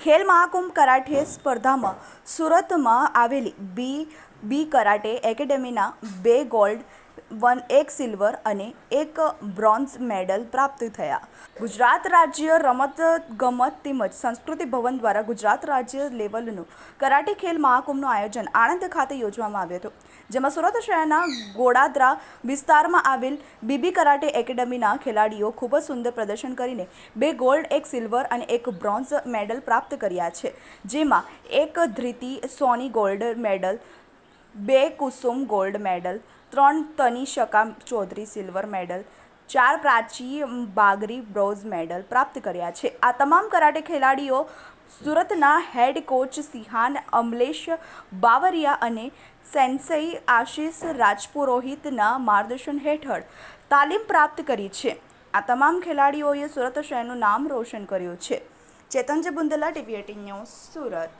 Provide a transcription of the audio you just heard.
Khel Mahakumbh karate સ્પર્ધામાં સુરતમાં આવેલી બી બી કરાટે એકેડેમીના બે ગોલ્ડ વન એક સિલ્વર અને એક બ્રોન્ઝ મેડલ પ્રાપ્ત થયા. ગુજરાત રાજ્ય રમત ગમત તેમજ સંસ્કૃતિ ભવન દ્વારા ગુજરાત રાજ્ય લેવલનું કરાટે ખેલ મહાકુંભનું આયોજન આણંદ ખાતે યોજવામાં આવ્યું હતું. જેમાં સુરત શહેરના ગોડાદરા વિસ્તારમાં આવેલ બીબી કરાટે એકેડેમીના ખેલાડીઓ ખૂબ જ સુંદર પ્રદર્શન કરીને બે ગોલ્ડ, એક સિલ્વર અને એક બ્રોન્ઝ મેડલ પ્રાપ્ત કર્યા છે. જેમાં એક ધ્રિતિ સોની ગોલ્ડ મેડલ બે કુસુમ ગોલ્ડ મેડલ, ત્રણ તનિષકા ચૌધરી સિલ્વર મેડલ, ચાર પ્રાચી બાગરી બ્રોન્ઝ મેડલ પ્રાપ્ત કર્યા છે. આ તમામ કરાટે ખેલાડીઓ સુરતના હેડ કોચ સિહાન, અમલેશ બાવરિયા અને સેન્સઈ આશિષ રાજપુરોહિતના માર્ગદર્શન હેઠળ તાલીમ પ્રાપ્ત કરી છે. આ તમામ ખેલાડીઓએ સુરત શહેરનું નામ રોશન કર્યું છે. Chetanji Bundla, TV eighteen news, Surat.